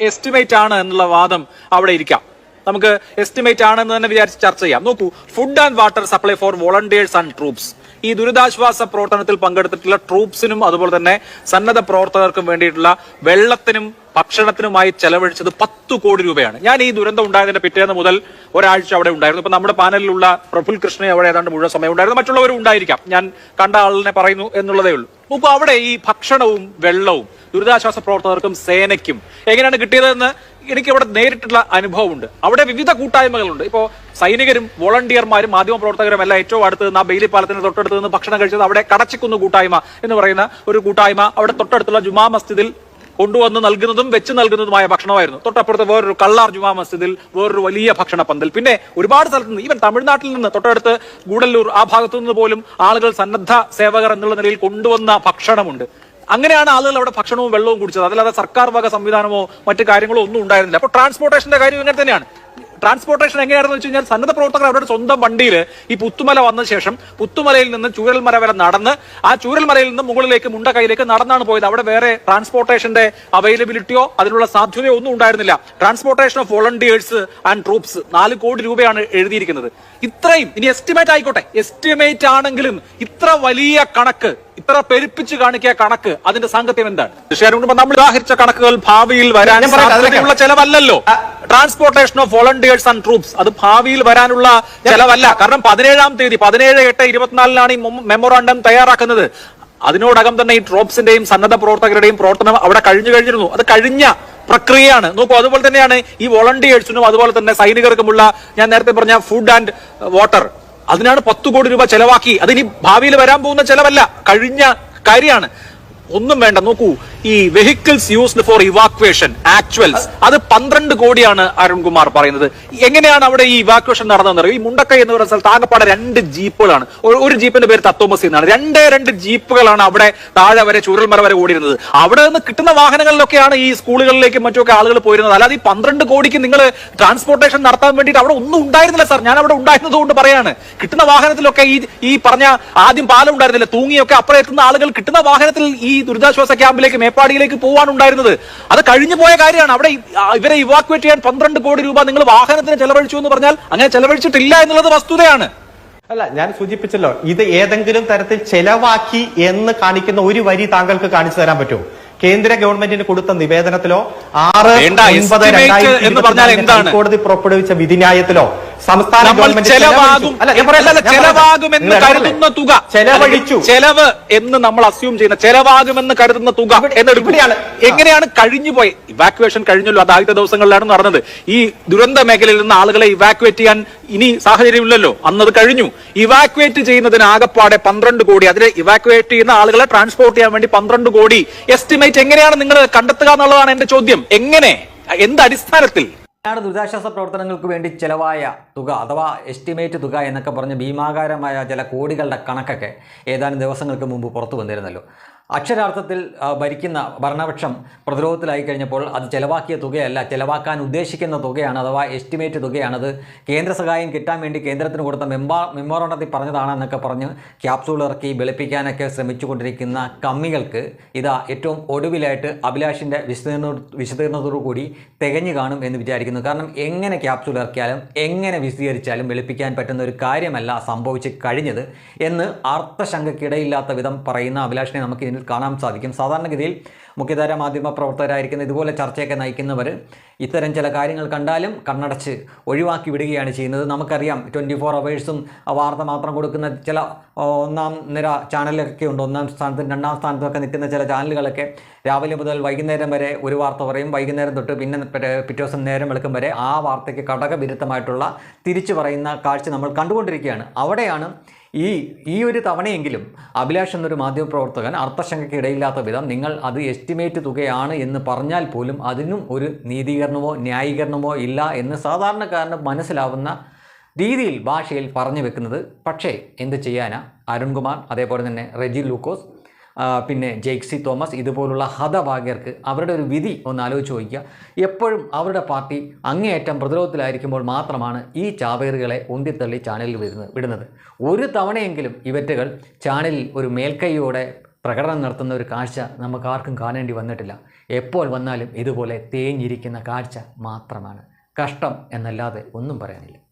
Estimate ആണ് എന്നുള്ള വാദം അവിടെ ഇരിക്കാം. നമുക്ക് എസ്റ്റിമേറ്റ് ആണെന്ന് തന്നെ വിചാരിച്ച് ചർച്ച ചെയ്യാം. നോക്കൂ food and water supply for volunteers and troops ഈ ദുരിതാശ്വാസ പ്രവർത്തനത്തിൽ പങ്കെടുത്തിട്ടുള്ള ട്രൂപ്സിനും അതുപോലെ തന്നെ സന്നദ്ധ പ്രവർത്തകർക്കും വേണ്ടിയിട്ടുള്ള വെള്ളത്തിനും ഭക്ഷണത്തിനുമായി ചെലവഴിച്ചത് പത്ത് കോടി രൂപയാണ്. ഞാൻ ഈ ദുരന്തം ഉണ്ടായതിന്റെ പിറ്റേന്ന് മുതൽ ഒരാഴ്ച അവിടെ ഉണ്ടായിരുന്നു. ഇപ്പൊ നമ്മുടെ പാനലിലുള്ള പ്രഫുൽ കൃഷ്ണൻ അവിടെ ഏതാണ്ട് മുഴുവൻ സമയം ഉണ്ടായിരുന്നു. മറ്റുള്ളവരും ഉണ്ടായിരിക്കാം. ഞാൻ കണ്ട ആളിനെ പറയുന്നു എന്നുള്ളതേ ഉള്ളൂ. നോക്കൂ അവിടെ ഈ ഭക്ഷണവും വെള്ളവും ദുരിതാശ്വാസ പ്രവർത്തകർക്കും സേനയ്ക്കും എങ്ങനെയാണ് കിട്ടിയതെന്ന് എനിക്ക് അവിടെ നേരിട്ടുള്ള അനുഭവമുണ്ട്. അവിടെ വിവിധ കൂട്ടായ്മകളുണ്ട്. ഇപ്പോൾ സൈനികരും വോളണ്ടിയർമാരും മാധ്യമ പ്രവർത്തകരും എല്ലാം ഏറ്റവും അടുത്ത് നിന്ന് ആ ബെയിലി പാലത്തിന് തൊട്ടടുത്ത് നിന്ന് ഭക്ഷണം കഴിച്ചത് അവിടെ കടച്ചിക്കുന്ന് കൂട്ടായ്മ എന്ന് പറയുന്ന ഒരു കൂട്ടായ്മ അവിടെ തൊട്ടടുത്തുള്ള ജുമാ മസ്ജിദിൽ കൊണ്ടുവന്ന് നൽകുന്നതും വെച്ച് നൽകുന്നതുമായ ഭക്ഷണമായിരുന്നു. തൊട്ടപ്പുറത്ത് വേറൊരു കള്ളാർ ജുമാ മസ്ജിദിൽ വേറൊരു വലിയ ഭക്ഷണ പന്തൽ. പിന്നെ ഒരുപാട് സ്ഥലത്ത് നിന്ന് ഈവൻ തമിഴ്നാട്ടിൽ നിന്ന് തൊട്ടടുത്ത് ഗൂഡല്ലൂർ ആ ഭാഗത്തു നിന്ന് പോലും ആളുകൾ സന്നദ്ധ സേവകർ എന്നുള്ള നിലയിൽ കൊണ്ടുവന്ന ഭക്ഷണമുണ്ട്. അങ്ങനെയാണ് ആളുകൾ അവിടെ ഭക്ഷണവും വെള്ളവും കുടിച്ചത്. അതല്ലാതെ സർക്കാർ വക സംവിധാനമോ മറ്റു കാര്യങ്ങളോ ഒന്നും ഉണ്ടായിരുന്നില്ല. അപ്പോൾ ട്രാൻസ്പോർട്ടേഷന്റെ കാര്യം ഇങ്ങനെ തന്നെയാണ്. ട്രാൻസ്പോർട്ടേഷൻ എങ്ങനെയാണെന്ന് വെച്ച് കഴിഞ്ഞാൽ സന്നദ്ധ പ്രവർത്തകർ അവരുടെ സ്വന്തം വണ്ടിയിൽ ഈ പുത്തുമല വന്ന ശേഷം പുത്തുമലയിൽ നിന്ന് ചൂരൽമല വരെ നടന്ന് ആ ചൂരൽമലയിൽ നിന്ന് മുകളിലേക്ക് മുണ്ടക്കൈയിലേക്ക് നടന്നാണ് പോയത്. അവിടെ വേറെ ട്രാൻസ്പോർട്ടേഷന്റെ അവൈലബിലിറ്റിയോ അതിനുള്ള സാധ്യതയോ ഒന്നും ഉണ്ടായിരുന്നില്ല. Transportation of volunteers and troops നാല് കോടി രൂപയാണ് എഴുതിയിരിക്കുന്നത്. ഇത്രയും ഇനി എസ്റ്റിമേറ്റ് ആയിക്കോട്ടെ. എസ്റ്റിമേറ്റ് ആണെങ്കിലും ഇത്ര വലിയ കണക്ക് ഇത്ര പെരുപ്പിച്ച് കാണിക്കിയ കണക്ക് അതിന്റെ സാങ്കത്യം എന്താണ്? തീർച്ചയായും നമ്മൾ ഉദാഹരിച്ച കണക്കുകൾ ഭാവിയിൽ വരാൻ സാധ്യതയുള്ള ചെലവല്ലല്ലോ. Transportation of volunteers and troops അത് ഭാവിയിൽ വരാനുള്ള ചെലവല്ല. കാരണം പതിനേഴാം തീയതി പതിനേഴ് എട്ട് ഇരുപത്തിനാലിനാണ് ഈ മെമ്മോറാണ്ടം തയ്യാറാക്കുന്നത്. അതിനോടകം തന്നെ ഈ ട്രോപ്സിന്റെയും സന്നദ്ധ പ്രവർത്തകരുടെയും പ്രവർത്തനം അവിടെ കഴിഞ്ഞു കഴിഞ്ഞിരുന്നു. അത് കഴിഞ്ഞ പ്രക്രിയയാണ്. നോക്കൂ അതുപോലെ തന്നെയാണ് ഈ വോളണ്ടിയേഴ്സിനും അതുപോലെ തന്നെ സൈനികർക്കുമുള്ള ഞാൻ നേരത്തെ പറഞ്ഞ ഫുഡ് ആൻഡ് വാട്ടർ അതിനാണ് പത്ത് കോടി രൂപ ചെലവാക്കി. അതിനി ഭാവിയിൽ വരാൻ പോകുന്ന ചെലവല്ല. കഴിഞ്ഞ കാര്യമാണ്. ഒന്നും വേണ്ട നോക്കൂ. ഈ vehicles used for evacuation actuals അത് പന്ത്രണ്ട് കോടിയാണ് അരുൺകുമാർ പറയുന്നത്. എങ്ങനെയാണ് അവിടെ ഈ ഇവാക്വേഷൻ നടന്നതെന്ന് അറിയാം? ഈ മുണ്ടക്കൈ എന്ന് പറയുന്ന സ്ഥലത്ത് ആകെപ്പാടെ രണ്ട് ജീപ്പുകളാണ്. ഒരു- ജീപ്പിന്റെ പേര് തത്വമസി എന്നാണ്. രണ്ടേ രണ്ട് ജീപ്പുകളാണ് അവിടെ താഴെ വരെ ചൂരൽമല വരെ ഓടിയിരുന്നത്. അവിടെ നിന്ന് കിട്ടുന്ന വാഹനങ്ങളിലൊക്കെയാണ് ഈ സ്കൂളുകളിലേക്കും മറ്റൊക്കെ ആളുകൾ പോയിരുന്നത്. അല്ലാതെ ഈ പന്ത്രണ്ട് കോടിക്ക് നിങ്ങൾ ട്രാൻസ്പോർട്ടേഷൻ നടത്താൻ വേണ്ടിയിട്ട് അവിടെ ഒന്നും ഉണ്ടായിരുന്നില്ല സാർ ഞാൻ അവിടെ ഉണ്ടായിരുന്നത് കൊണ്ട് പറയാണ്. കിട്ടുന്ന വാഹനത്തിലൊക്കെ ഈ ഈ പറഞ്ഞ ആദ്യം പാലം ഉണ്ടായിരുന്നില്ല. തൂങ്ങിയൊക്കെ അപ്പുറം എത്തുന്ന ആളുകൾ കിട്ടുന്ന വാഹനത്തിൽ ഈ ദുരിതാശ്വാസ ക്യാമ്പിലേക്ക് മേപ്പാടിയിലേക്ക് പോവാനുണ്ടായിരുന്നത്. അത് കഴിഞ്ഞു പോയ കാര്യമാണ്. അവിടെ ഇവരെ ഇവാക്വേറ്റ് ചെയ്യാൻ പന്ത്രണ്ട് കോടി രൂപ നിങ്ങൾ വാഹനത്തിന് ചെലവഴിച്ചു എന്ന് പറഞ്ഞാൽ അങ്ങനെ ചെലവഴിച്ചിട്ടില്ല എന്നുള്ളത് വസ്തുതയാണ്. അല്ല ഞാൻ സൂചിപ്പിച്ചല്ലോ ഇത് ഏതെങ്കിലും തരത്തിൽ ചെലവാക്കി എന്ന് കാണിക്കുന്ന ഒരു വരി താങ്കൾക്ക് കാണിച്ചു തരാൻ പറ്റുമോ? കേന്ദ്ര ഗവൺമെന്റിന് കൊടുത്ത നിവേദനത്തിലോ ആറ് ഒൻപത് രണ്ടായിരത്തി എന്ന് പറഞ്ഞാൽ എന്താണ്? ഹൈക്കോടതി പുറപ്പെടുവിച്ച വിധിന്യായത്തിലോ സംസ്ഥാന ചെലവാകുമെന്ന് കരുതുന്ന തുക. ചെലവഴിച്ചു. ചെലവ് എന്ന് നമ്മൾ അസ്യൂം ചെയ്യുന്ന ചെലവാകുമെന്ന് കരുതുന്ന തുക ഇവിടെ- എങ്ങനെയാണ് കഴിഞ്ഞു പോയി ഇവാക്യുവേഷൻ കഴിഞ്ഞല്ലോ അത് ആദ്യത്തെ ദിവസങ്ങളിലാണ് നടന്നത്. ഈ ദുരന്ത മേഖലയിൽ നിന്ന് ആളുകളെ ഇവാക്യുവേറ്റ് ചെയ്യാൻ ഇനി സാഹചര്യമില്ലല്ലോ. അന്നത് കഴിഞ്ഞു. ഇവാക്യുവേറ്റ് ചെയ്യുന്നതിന് ആകെപ്പാടെ പന്ത്രണ്ട് കോടി. അതിലെ ഇവാക്യുവേറ്റ് ചെയ്യുന്ന ആളുകളെ ട്രാൻസ്പോർട്ട് ചെയ്യാൻ വേണ്ടി പന്ത്രണ്ട് കോടി. എസ്റ്റിമേറ്റ് എങ്ങനെയാണ് നിങ്ങൾ കണ്ടെത്തുക എന്നുള്ളതാണ് എന്റെ ചോദ്യം. എങ്ങനെ? എന്ത് അടിസ്ഥാനത്തിൽ? വയനാട് ദുരിതാശ്വാസ പ്രവർത്തനങ്ങൾക്ക് വേണ്ടി ചിലവായ തുക അഥവാ എസ്റ്റിമേറ്റ് തുക എന്നൊക്കെ പറഞ്ഞ് ഭീമാകാരമായ ചില കോടികളുടെ കണക്കൊക്കെ ഏതാനും ദിവസങ്ങൾക്ക് മുമ്പ് പുറത്തു വന്നിരുന്നല്ലോ. അക്ഷരാർത്ഥത്തിൽ ഭരിക്കുന്ന ഭരണപക്ഷം പ്രതിരോധത്തിലായി കഴിഞ്ഞപ്പോൾ അത് ചിലവാക്കിയ തുകയല്ല ചിലവാക്കാൻ ഉദ്ദേശിക്കുന്ന തുകയാണ് അഥവാ എസ്റ്റിമേറ്റ് തുകയാണത്. കേന്ദ്ര സഹായം കിട്ടാൻ വേണ്ടി കേന്ദ്രത്തിന് കൊടുത്ത മെമ്പാ മെമ്മോറണ്ടത്തിൽ പറഞ്ഞതാണെന്നൊക്കെ പറഞ്ഞ് ക്യാപ്സൂൾ ഇറക്കി വെളുപ്പിക്കാനൊക്കെ ശ്രമിച്ചുകൊണ്ടിരിക്കുന്ന കമ്മികൾക്ക് ഇതാ ഏറ്റവും ഒടുവിലായിട്ട് അഭിലാഷിന്റെ വിശദീർണ വിശദീർണത്തോടു കൂടി തികഞ്ഞു കാണും എന്ന് വിചാരിക്കുന്നു. കാരണം എങ്ങനെ ക്യാപ്സൂൾ ഇറക്കിയാലും എങ്ങനെ വിശദീകരിച്ചാലും വെളുപ്പിക്കാൻ പറ്റുന്ന ഒരു കാര്യമല്ല സംഭവിച്ച് കഴിഞ്ഞത് എന്ന് അർത്ഥശങ്കയ്ക്കിടയില്ലാത്ത വിധം പറയുന്ന അഭിലാഷിനെ നമുക്ക് ഇതിൽ കാണാൻ സാധിക്കും. സാധാരണഗതിയിൽ മുഖ്യധാര മാധ്യമ പ്രവർത്തകരായിരിക്കുന്ന ഇതുപോലെ ചർച്ചയൊക്കെ നയിക്കുന്നവർ ഇത്തരം ചില കാര്യങ്ങൾ കണ്ടാലും കണ്ണടച്ച് ഒഴിവാക്കി വിടുകയാണ് ചെയ്യുന്നത്. നമുക്കറിയാം ട്വന്റി ഫോർ അവേഴ്സും വാർത്ത മാത്രം കൊടുക്കുന്ന ചില ഒന്നാം നിര ചാനലൊക്കെ ഉണ്ട്. ഒന്നാം സ്ഥാനത്തും രണ്ടാം സ്ഥാനത്തും ഒക്കെ നിൽക്കുന്ന ചില ചാനലുകളൊക്കെ രാവിലെ മുതൽ വൈകുന്നേരം വരെ ഒരു വാർത്ത പറയും. വൈകുന്നേരം തൊട്ട് പിന്നെ പിറ്റേ ദിവസം നേരം വെളുക്കും വരെ ആ വാർത്തയ്ക്ക് ഘടകവിരുദ്ധമായിട്ടുള്ള തിരിച്ചു പറയുന്ന കാഴ്ച നമ്മൾ കണ്ടുകൊണ്ടിരിക്കുകയാണ്. അവിടെയാണ് ഈ ഈ ഒരു തവണയെങ്കിലും അഭിലാഷ് എന്നൊരു മാധ്യമപ്രവർത്തകൻ അർത്ഥശങ്കയ്ക്ക് ഇടയില്ലാത്ത വിധം നിങ്ങൾ അത് എസ്റ്റിമേറ്റ് തുകയാണ് എന്ന് പറഞ്ഞാൽ പോലും അതിനും ഒരു നീതീകരണമോ ന്യായീകരണമോ ഇല്ല എന്ന് സാധാരണക്കാരന് മനസ്സിലാവുന്ന രീതിയിൽ ഭാഷയിൽ പറഞ്ഞു വെക്കുന്നത്. പക്ഷേ എന്ത് ചെയ്യാനാ? അരുൺകുമാർ അതേപോലെ തന്നെ റെജി ലൂക്കോസ് പിന്നെ ജെയ്ക്സി തോമസ് ഇതുപോലുള്ള ഹതഭാഗ്യർക്ക് അവരുടെ ഒരു വിധി ഒന്ന് ആലോചിച്ച് നോക്കുക എപ്പോഴും അവരുടെ പാർട്ടി അങ്ങേയറ്റം പ്രതിരോധത്തിലായിരിക്കുമ്പോൾ മാത്രമാണ് ഈ ചാവേറുകളെ ഉന്തിത്തള്ളി ചാനലിൽ വരുന്നത് വിടുന്നത്. ഒരു തവണയെങ്കിലും ഇവറ്റുകൾ ചാനലിൽ ഒരു മേൽക്കൈയോടെ പ്രകടനം നടത്തുന്ന ഒരു കാഴ്ച നമുക്ക് ആർക്കും കാണേണ്ടി വന്നിട്ടില്ല. എപ്പോൾ വന്നാലും ഇതുപോലെ തേഞ്ഞിരിക്കുന്ന കാഴ്ച മാത്രമാണ്. കഷ്ടം എന്നല്ലാതെ ഒന്നും പറയാനില്ല.